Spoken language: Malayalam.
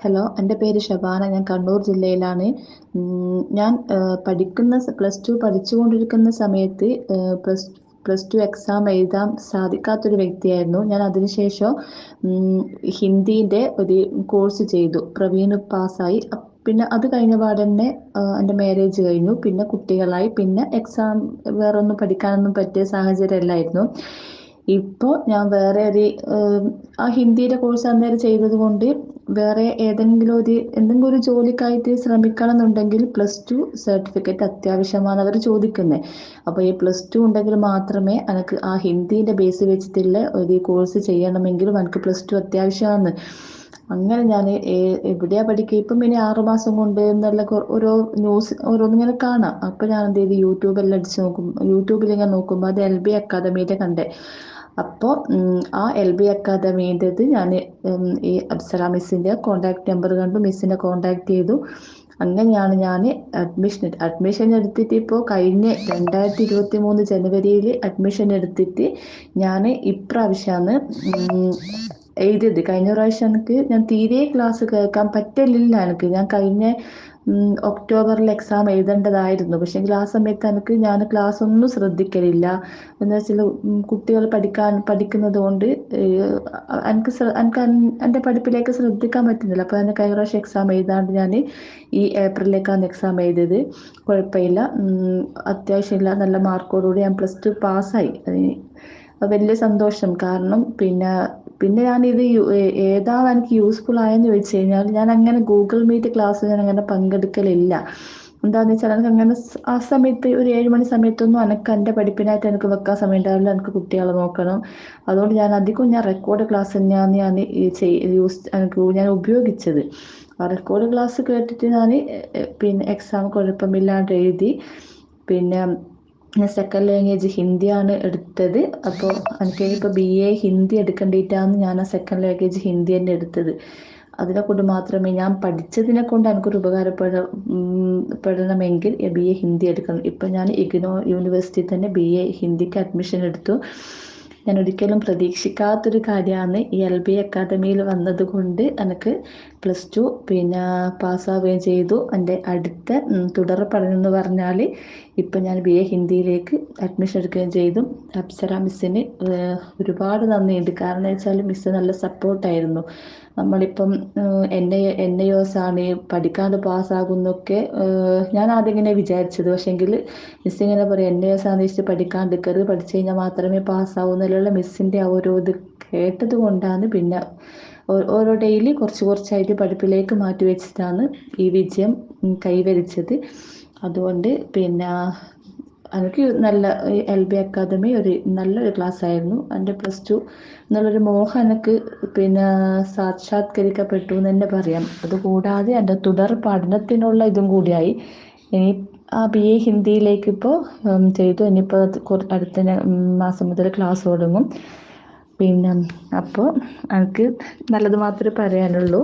ഹലോ എന്റെ പേര് ഷബാന. ഞാൻ കണ്ണൂർ ജില്ലയിലാണ്. ഞാൻ പഠിക്കുന്ന പ്ലസ് ടു പഠിച്ചുകൊണ്ടിരിക്കുന്ന സമയത്ത് പ്ലസ് പ്ലസ് ടു എക്സാം എഴുതാൻ സാധിക്കാത്തൊരു വ്യക്തിയായിരുന്നു. ഞാൻ അതിനുശേഷം ഹിന്ദീന്റെ ഒരു കോഴ്സ് ചെയ്തു. പ്രവീൺ പാസ്സായി. പിന്നെ അത് കഴിഞ്ഞ പാടന്നെ എന്റെ മാരേജ് കഴിഞ്ഞു. പിന്നെ കുട്ടികളായി. പിന്നെ എക്സാം വേറൊന്നും പഠിക്കാനൊന്നും പറ്റിയ സാഹചര്യമല്ലായിരുന്നു ഇപ്പോൾ ഞാൻ വേറെ ഒരു ആ ഹിന്ദിയുടെ കോഴ്സ് അന്നേരം ചെയ്തത് കൊണ്ട് വേറെ ഏതെങ്കിലും ഒരു എന്തെങ്കിലും ഒരു ജോലിക്കായിട്ട് ശ്രമിക്കണം എന്നുണ്ടെങ്കിൽ പ്ലസ് ടു സർട്ടിഫിക്കറ്റ് അത്യാവശ്യമാണ് അവർ ചോദിക്കുന്നത്. അപ്പോൾ ഈ പ്ലസ് ടു ഉണ്ടെങ്കിൽ മാത്രമേ എനിക്ക് ആ ഹിന്ദീന്റെ ബേസ് വെച്ചിട്ടുള്ള ഒരു കോഴ്സ് ചെയ്യണമെങ്കിൽ എനിക്ക് പ്ലസ് ടു അത്യാവശ്യമാണ്. അങ്ങനെ ഞാൻ എവിടെയാ പഠിക്കുക? ഇപ്പം ഇനി ആറ് മാസം കൊണ്ട് എന്നുള്ള ഓരോ ന്യൂസ് ഓരോന്നിങ്ങനെ കാണാം. അപ്പോൾ ഞാൻ എന്ത് ചെയ്തു? യൂട്യൂബെല്ലാം അടിച്ച് നോക്കും. യൂട്യൂബിൽ ഞാൻ നോക്കുമ്പോൾ അത് എൽ ബി അക്കാദമിയുടെ കണ്ടേ. അപ്പോൾ ആ എൽ ബി അക്കാദമീന്റെത് ഞാൻ ഈ അപ്സര മിസ്സിന്റെ കോണ്ടാക്ട് നമ്പർ കണ്ടു മിസ്സിനെ കോണ്ടാക്ട് ചെയ്തു. അങ്ങനെയാണ് ഞാൻ അഡ്മിഷൻ അഡ്മിഷൻ എടുത്തിട്ട് ഇപ്പോൾ കഴിഞ്ഞ രണ്ടായിരത്തി ഇരുപത്തി മൂന്ന് ജനുവരിയിൽ അഡ്മിഷൻ എടുത്തിട്ട് ഞാൻ ഇപ്രാവശ്യമാണ് എഴുതിയത്. കഴിഞ്ഞ പ്രാവശ്യം എനിക്ക് ഞാൻ തീരെ ക്ലാസ് കേൾക്കാൻ പറ്റലില്ല എനിക്ക്. ഞാൻ കഴിഞ്ഞ ഒക്ടോബറിൽ എക്സാം എഴുതേണ്ടതായിരുന്നു. പക്ഷേങ്കിൽ ആ സമയത്ത് എനിക്ക് ഞാൻ ക്ലാസ് ഒന്നും ശ്രദ്ധിക്കലില്ല. എന്ന് വെച്ചാൽ കുട്ടികൾ പഠിക്കാൻ പഠിക്കുന്നത് കൊണ്ട് എനിക്ക് എനിക്ക് എന്റെ പഠിപ്പിലേക്ക് ശ്രദ്ധിക്കാൻ പറ്റുന്നില്ല. അപ്പോൾ എന്റെ കഴിഞ്ഞ പ്രാവശ്യം എക്സാം എഴുതാണ്ട് ഞാൻ ഈ ഏപ്രിലേക്കാണ് എക്സാം എഴുതിയത്. കുഴപ്പമില്ല. അത്യാവശ്യമില്ല. നല്ല മാർക്കോടുകൂടി ഞാൻ പ്ലസ് ടു പാസ്സായി വലിയ സന്തോഷം. കാരണം പിന്നെ പിന്നെ ഞാനിത് ഏതാണ് എനിക്ക് യൂസ്ഫുൾ ആയെന്ന് ചോദിച്ചു കഴിഞ്ഞാൽ ഞാൻ അങ്ങനെ ഗൂഗിൾ മീറ്റ് ക്ലാസ് ഞാൻ അങ്ങനെ പങ്കെടുക്കലില്ല. എന്താന്ന് വെച്ചാൽ എനിക്ക് അങ്ങനെ ആ സമയത്ത് ഒരു ഏഴ് മണി സമയത്തൊന്നും എനിക്ക് എന്റെ പഠിപ്പിനായിട്ട് എനിക്ക് വെക്കാൻ സമയം ഉണ്ടാവില്ല എനിക്ക് കുട്ടികളെ നോക്കണം. അതുകൊണ്ട് ഞാൻ അധികം ഞാൻ റെക്കോർഡ് ക്ലാസ് തന്നെയാണ് ഞാൻ യൂസ് എനിക്ക് ഞാൻ ഉപയോഗിച്ചത്. ആ റെക്കോർഡ് ക്ലാസ് കേട്ടിട്ട് ഞാൻ പിന്നെ എക്സാം കുഴപ്പമില്ലാണ്ട് എഴുതി. പിന്നെ ഞാൻ സെക്കൻഡ് ലാംഗ്വേജ് ഹിന്ദിയാണ് എടുത്തത്. അപ്പോൾ എനിക്ക് ഇപ്പോൾ ബി എ ഹിന്ദി എടുക്കേണ്ടിയിട്ടാണ് ഞാൻ ആ സെക്കൻഡ് ലാംഗ്വേജ് ഹിന്ദി തന്നെ എടുത്തത്. അതിനെ കൊണ്ട് മാത്രമേ ഞാൻ പഠിച്ചതിനെ കൊണ്ട് എനിക്കൊരു ഉപകാരപ്പെട പെടണമെങ്കിൽ ബി എ ഹിന്ദി എടുക്കണം. ഇപ്പം ഞാൻ ഇഗ്നോ യൂണിവേഴ്സിറ്റി തന്നെ ബി എ ഹിന്ദിക്ക് അഡ്മിഷൻ എടുത്തു. ഞാൻ ഒരിക്കലും പ്രതീക്ഷിക്കാത്തൊരു കാര്യമാണ് ഈ എൽ ബി അക്കാദമിയിൽ വന്നതുകൊണ്ട് എനിക്ക് പ്ലസ് ടു പിന്നെ പാസ്സാവുകയും ചെയ്തു. എന്റെ അടുത്ത തുടർ പഠനം എന്ന് പറഞ്ഞാൽ ഇപ്പം ഞാൻ ബി എ ഹിന്ദിയിലേക്ക് അഡ്മിഷൻ എടുക്കുകയും ചെയ്തു. അപ്സര മിസ്സിന് ഒരുപാട് നന്ദിയുണ്ട്. കാരണം വെച്ചാൽ മിസ്സ് നല്ല സപ്പോർട്ടായിരുന്നു നമ്മളിപ്പം എൻ ഐ എൻ ഐ ആണ് പഠിക്കാണ്ട് പാസ്സാകുന്നൊക്കെ ഞാൻ ആദ്യം ഇങ്ങനെ വിചാരിച്ചത്. പക്ഷേങ്കിൽ മിസ് ഇങ്ങനെ പറയും എൻ ഐ എസ് ആണ് വെച്ചിട്ട് പഠിക്കാണ്ട് നിൽക്കരുത് പഠിച്ചു കഴിഞ്ഞാൽ മാത്രമേ പാസ്സാവൂ എന്നുള്ള മിസ്സിന്റെ ആ ഒരു ഇത് കേട്ടത് കൊണ്ടാണ് പിന്നെ ഓരോ ഡെയിലി കുറച്ച് കുറച്ചായിട്ട് പഠിപ്പിലേക്ക് മാറ്റി വെച്ചിട്ടാണ് ഈ വിജയം കൈവരിച്ചത്. അതുകൊണ്ട് പിന്നെ എനിക്ക് നല്ല എൽ ബി അക്കാദമി ഒരു നല്ലൊരു ക്ലാസ് ആയിരുന്നു. എന്റെ പ്ലസ് ടു എന്നുള്ളൊരു മോഹം എനിക്ക് പിന്നെ സാക്ഷാത്കരിക്കപ്പെട്ടു എന്ന് തന്നെ പറയാം. അതുകൂടാതെ എന്റെ തുടർ പഠനത്തിനുള്ള ഇതും കൂടിയായി. ഇനി ആ ബി എ ഹിന്ദിയിലേക്ക് ഇപ്പോൾ ചെയ്തു. ഇനിയിപ്പോൾ അടുത്ത മാസം മുതൽ ക്ലാസ് തുടങ്ങും. പിന്നെ അപ്പോൾ എനിക്ക് നല്ലത് മാത്രമേ പറയാനുള്ളൂ.